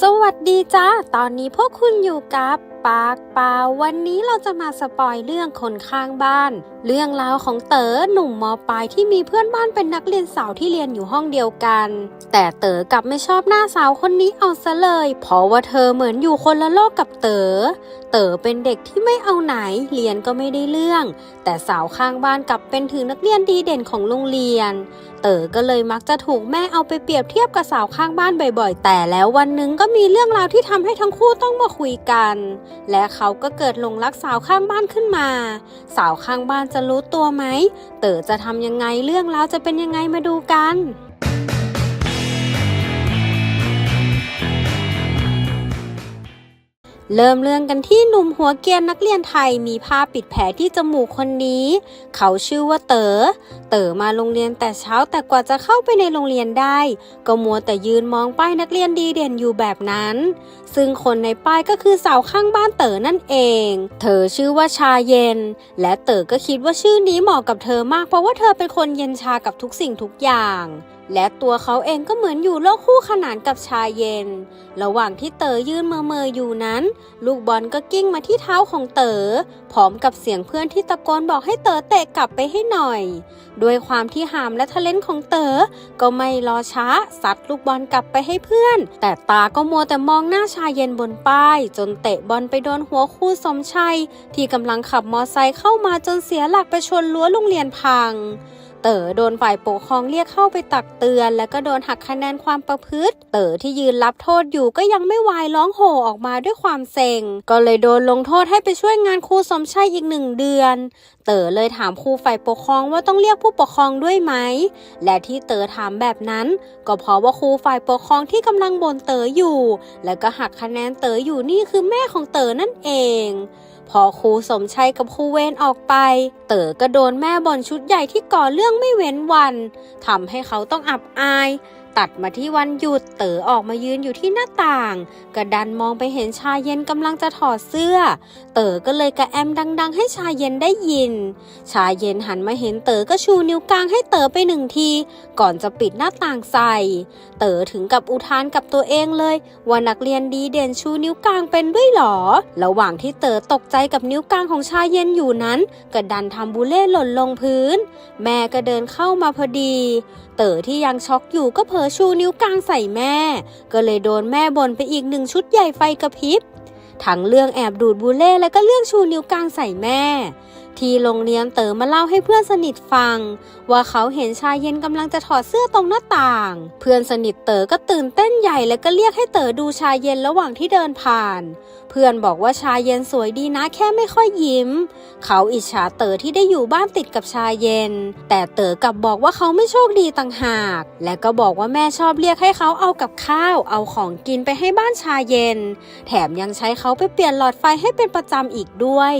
สวัสดีจ้า ตอนนี้พวกคุณอยู่กับ ปากเปล่าวันนี้เราจะมาสปอยเรื่องคนข้างบ้าน เรื่องราวของเต๋อหนุ่มมปลายที่มีเพื่อนบ้านเป็นนักเรียนสาวที่เรียนอยู่ห้องเดียวกัน แต่เต๋อกลับไม่ชอบหน้าสาวคนนี้เอาซะเลย เพราะว่าเธอเหมือนอยู่คนละโลกกับเต๋อเต๋อเป็นเด็กที่ไม่เอาไหนเรียนก็ไม่ได้เรื่อง แต่สาวข้างบ้านกลับเป็นถึงนักเรียนดีเด่นของโรงเรียน เต๋อก็เลยมักจะถูกแม่เอาไปเปรียบเทียบกับสาวข้างบ้านบ่อยๆ แต่แล้ววันหนึ่งก็มีเรื่องราวที่ทำให้ทั้งคู่ต้องมาคุยกันและเขาก็เกิดหลงรักสาวข้างบ้านขึ้นมา สาวข้างบ้านจะรู้ตัวไหม เต๋อจะทำยังไงเรื่องราวจะเป็นยังไงมาดูกัน เริ่มเรื่องกันที่หนุ่มหัวเกียนนักเรียนไทยมีผ้าปิดแผลที่จมูกคนนี้ เขาชื่อว่าเต๋อ เต๋อมาโรงเรียนแต่เช้าแต่กว่าจะเข้าไปในโรงเรียนได้ ก็มัวแต่ยืนมองป้ายนักเรียนดีเด่นอยู่แบบนั้น ซึ่งคนในป้ายก็คือสาวข้างบ้านเต๋อนั่นเอง เธอชื่อว่าชาเย็น และเต๋อก็คิดว่าชื่อนี้เหมาะกับเธอมากเพราะว่าเธอเป็นคนเย็นชากับทุกสิ่งทุกอย่างและตัวเขาเองก็เหมือนอยู่โลกคู่ขนานกับชาเย็น ระหว่างที่เต๋อยืนเมอเมออยู่นั้น ลูกบอลก็กิ้งมาที่เท้าของเต๋อพร้อมกับเสียงเพื่อนที่ตะโกนบอกให้เต๋อเตะกลับไปให้หน่อย ด้วยความที่หามและทะเลนของเต๋อก็ไม่รอช้าซัดลูกบอลกลับไปให้เพื่อน แต่ตาก็มัวแต่มองหน้าชายเย็นบนป้าย จนเตะบอลไปโดนหัวคู่สมชัย ที่กำลังขับมอไซค์เข้ามาจนเสียหลักไปชนรั้วโรงเรียนพัง เต๋อโดนฝ่ายปกครองเรียกเข้าไปตักเตือน แล้วก็โดนหักคะแนนความประพฤติ เต๋อที่ยืนรับโทษอยู่ก็ยังไม่วายร้องโห่ออกมาด้วยความเซ็ง ก็เลยโดนลงโทษให้ไปช่วยงานครูสมชัยอีกหนึ่งเดือน เต๋อเลยถามครูฝ่ายปกครองว่าต้องเรียกผู้ปกครองด้วยไหม และที่เต๋อถามแบบนั้น ก็เพราะว่าครูฝ่ายปกครองที่กำลังบ่นเต๋ออยู่ แล้วก็หักคะแนนเต๋ออยู่นี่คือแม่ของเต๋อนั่นเอง พอครูสมชัยกับครูเวนออกไป เต๋อก็โดนแม่บ่นชุดใหญ่ที่ก่อเรื่องไม่เว้นวันทำให้เขาต้องอับอาย ตัดมาที่วันหยุดเต๋อออกมายืนอยู่ที่หน้าต่าง กระดันมองไปเห็นชายเย็นกำลังจะถอดเสื้อ เต๋อก็เลยกระแอมดัง ๆ ให้ชายเย็นได้ยิน ชายเย็นหันมาเห็นเต๋อก็ชูนิ้วกลางให้เต๋อไปหนึ่งที ก่อนจะปิดหน้าต่างใส่ เต๋อถึงกับอุทานกับตัวเองเลย ว่านักเรียนดีเด่นชูนิ้วกลางเป็นด้วยหรอ ระหว่างที่เต๋อตกใจกับนิ้วกลางของชายเย็นอยู่นั้นก็ดันทำบุเล่หล่นลงพื้น แม่ก็เดินเข้ามาพอดี เต๋อที่ยังช็อกอยู่ก็เผลอชูนิ้วกลางใส่แม่ ก็เลยโดนแม่บ่นไปอีกหนึ่งชุดใหญ่ไฟกระพริบ ทั้งเรื่องแอบดูดบุเล่และก็เรื่องชูนิ้วกลางใส่แม่ ที่โรงเรียนเต๋อมาเล่าให้เพื่อนสนิทฟัง ว่าเขาเห็นชายเย็นกำลังจะถอดเสื้อตรงหน้าต่าง เพื่อนสนิทเต๋อก็ตื่นเต้นใหญ่แล้วก็เรียกให้เต๋อดูชายเย็นระหว่างที่เดินผ่าน เพื่อนบอกว่าชายเย็นสวยดีนะแค่ไม่ค่อยยิ้ม เขาอิจฉาเต๋อที่ได้อยู่บ้านติดกับชายเย็น แต่เต๋อกลับบอกว่าเขาไม่โชคดีต่างหาก และก็บอกว่าแม่ชอบเรียกให้เขาเอากับข้าว เอาของกินไปให้บ้านชายเย็น แถมยังใช้เขาไปเปลี่ยนหลอดไฟให้เป็นประจำอีกด้วย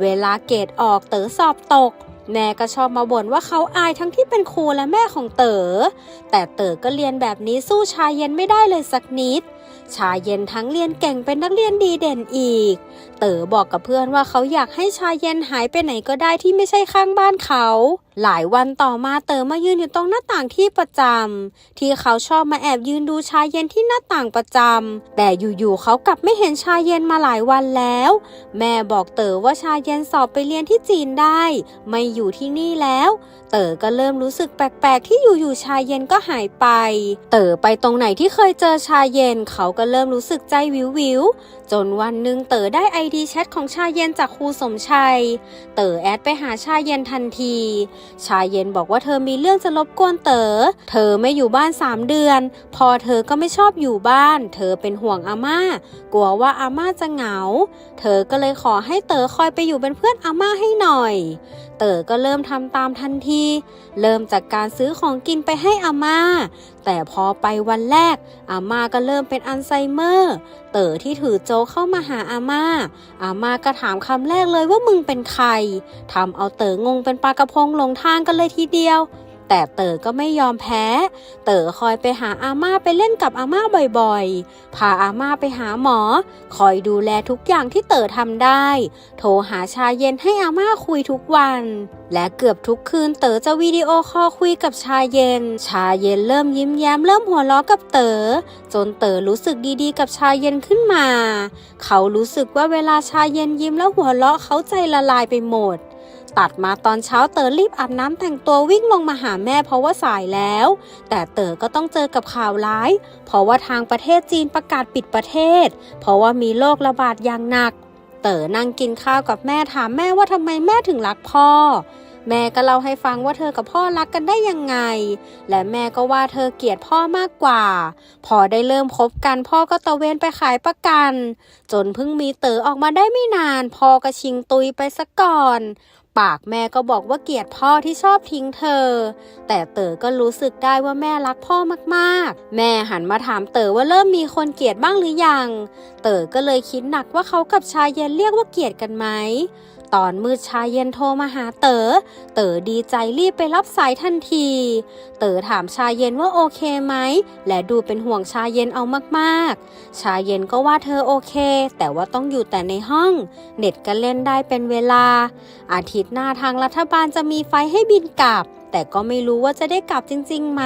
เวลาเกรดอกอกเต๋อสอบตก แม่ก็ชอบมาบ่นว่าเขาอายทั้งที่เป็นครูและแม่ของเต๋อ แต่เต๋อก็เรียนแบบนี้สู้ชายเย็นไม่ได้เลยสักนิด ชายเย็นทั้งเรียนเก่งเป็นนักเรียนดีเด่นอีก เต๋อบอกกับเพื่อนว่าเขาอยากให้ชายเย็นหายไปไหนก็ได้ที่ไม่ใช่ข้างบ้านเขา หลายวันต่อมาเต๋อมายืนอยู่ตรงหน้าต่างที่ประจำที่เขาชอบมาแอบยืนดูชายเย็นที่หน้าต่างประจำแต่อยู่ๆเขากลับไม่เห็นชายเย็นมาหลายวันแล้ว แม่บอกเต๋อว่าชายเย็นสอบไปเรียนที่จีนได้ ไม่อยู่ที่นี่แล้ว เต๋อก็เริ่มรู้สึกแปลกๆ ที่อยู่ๆชายเย็นก็หายไป เต๋อไปตรงไหนที่เคยเจอชายเย็นเขาก็เริ่มรู้สึกใจวิววิวจนวันหนึ่งเต๋อได้ไอดีแชทของชาเย็นจากครูสมชัย เต๋อแอดไปหาชาเย็นทันที ชาเย็นบอกว่าเธอมีเรื่องจะรบกวนเต๋อ เธอไม่อยู่บ้านสามเดือน พอเธอก็ไม่ชอบอยู่บ้าน เธอเป็นห่วงอาม่า กลัวว่าอาม่าจะเหงา เธอก็เลยขอให้เต๋อคอยไปอยู่เป็นเพื่อนอาม่าให้หน่อย เต๋อก็เริ่มทำตามทันที เริ่มจากการซื้อของกินไปให้อาม่า แต่พอไปวันแรก อาม่าก็เริ่มเป็นอัลไซเมอร์ เต๋อที่ถือโจกเข้ามาหาอาม่า อาม่าก็ถามคำแรกเลยว่ามึงเป็นใครทำเอาเต๋องงเป็นปลากระพงหลงทางกันเลยทีเดียว แต่เต๋อก็ไม่ยอมแพ้ เต๋อคอยไปหาอาม่าไปเล่นกับอาม่าบ่อยๆ พาอาม่าไปหาหมอ คอยดูแลทุกอย่างที่เต๋อทำได้ โทรหาชาเย็นให้อาม่าคุยทุกวัน และเกือบทุกคืนเต๋อจะวิดีโอคอลคุยกับชาเย็น ชาเย็นเริ่มยิ้มแย้มเริ่มหัวเราะกับเต๋อ จนเต๋อรู้สึกดีๆ กับชาเย็นขึ้นมา เขารู้สึกว่าเวลาชาเย็นยิ้มแล้วหัวเราะเขาใจละลายไปหมด ตัดมาตอนเช้าเต๋อรีบอาบน้ำแต่งตัววิ่งลงมาหาแม่เพราะว่าสายแล้ว แต่เต๋อก็ต้องเจอกับข่าวร้าย เพราะว่าทางประเทศจีนประกาศปิดประเทศ เพราะว่ามีโรคระบาดอย่างหนัก เต๋อนั่งกินข้าวกับแม่ถามแม่ว่าทำไมแม่ถึงรักพ่อ แม่ก็เล่าให้ฟังว่าเธอกับพ่อรักกันได้ยังไง และแม่ก็ว่าเธอเกลียดพ่อมากกว่า พอได้เริ่มคบกันพ่อก็ตะเวนไปขายประกัน จนเพิ่งมีเต๋อออกมาได้ไม่นาน พ่อก็ชิงตุยไปซะก่อน ปากแม่ก็บอกว่าเกลียดพ่อที่ชอบทิ้งเธอ แต่เต๋อก็รู้สึกได้ว่าแม่รักพ่อมากๆ แม่หันมาถามเต๋อว่าเริ่มมีคนเกลียดบ้างหรือยัง เต๋อก็เลยคิดหนักว่าเขากับชายเย็นเรียกว่าเกลียดกันไหม ตอนมืดชายเย็นโทรมาหาเต๋อ เต๋อดีใจรีบไปรับสายทันที เต๋อถามชายเย็นว่าโอเคไหม และดูเป็นห่วงชายเย็นเอามากๆ ชายเย็นก็ว่าเธอโอเค แต่ว่าต้องอยู่แต่ในห้อง เน็ตก็เล่นได้เป็นเวลา อาทิตย์หน้าทางรัฐบาลจะมีไฟให้บินกลับ แต่ก็ไม่รู้ว่าจะได้กลับจริงๆไหม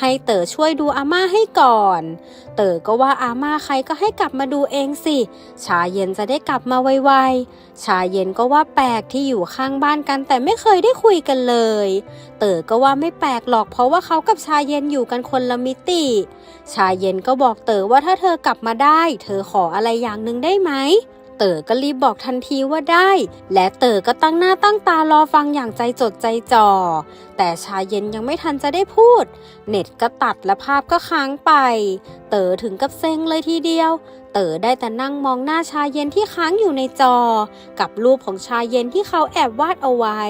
ให้เต๋อช่วยดูอาม่าให้ก่อน เต๋อก็ว่าอาม่าใครก็ให้กลับมาดูเองสิ ชาเย็นจะได้กลับมาไวๆ ชาเย็นก็ว่าแปลกที่อยู่ข้างบ้านกันแต่ไม่เคยได้คุยกันเลย เต๋อก็ว่าไม่แปลกหรอกเพราะว่าเขากับชาเย็นอยู่กันคนละมิติ ชาเย็นก็บอกเต๋อว่าถ้าเธอกลับมาได้ เธอขออะไรอย่างหนึ่งได้ไหม เต๋อก็รีบบอกทันทีว่าได้ และเต๋อก็ตั้งหน้าตั้งตารอฟังอย่างใจจดใจจ่อ แต่ชาเย็นยังไม่ทันจะได้พูด เน็ตก็ตัดและภาพก็ค้างไป เต๋อถึงกับเซ็งเลยทีเดียว เต๋อได้แต่นั่งมองหน้าชาเย็นที่ค้างอยู่ในจอ กับรูปของชาเย็นที่เขาแอบวาดเอาไว้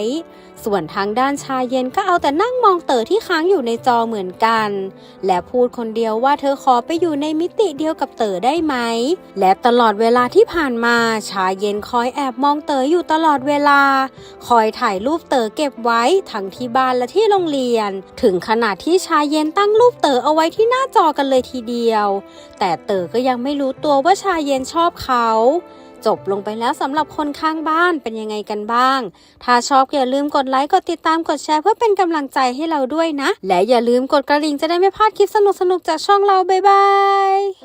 ส่วนทางด้านชาเย็นก็เอาแต่นั่งมองเต๋อที่ค้างอยู่ในจอเหมือนกัน และพูดคนเดียวว่าเธอขอไปอยู่ในมิติเดียวกับเต๋อได้ไหม และตลอดเวลาที่ผ่านมาชาเย็นคอยแอบมองเต๋ออยู่ตลอดเวลา คอยถ่ายรูปเต๋อเก็บไว้ทั้งที่บ้านและที่โรงเรียน ถึงขนาดที่ชาเย็นตั้งรูปเต๋อเอาไว้ที่หน้าจอกันเลยทีเดียว แต่เต๋อก็ยังไม่รู้ตัวว่าชายเย็นชอบเขา จบลงไปแล้วสำหรับคนข้างบ้านเป็นยังไงกันบ้าง ถ้าชอบอย่าลืมกดไลค์ กดติดตามกดแชร์เพื่อเป็นกำลังใจให้เราด้วยนะ และอย่าลืมกดกระดิ่งจะได้ไม่พลาดคลิปสนุกๆจากช่องเราบ๊ายบาย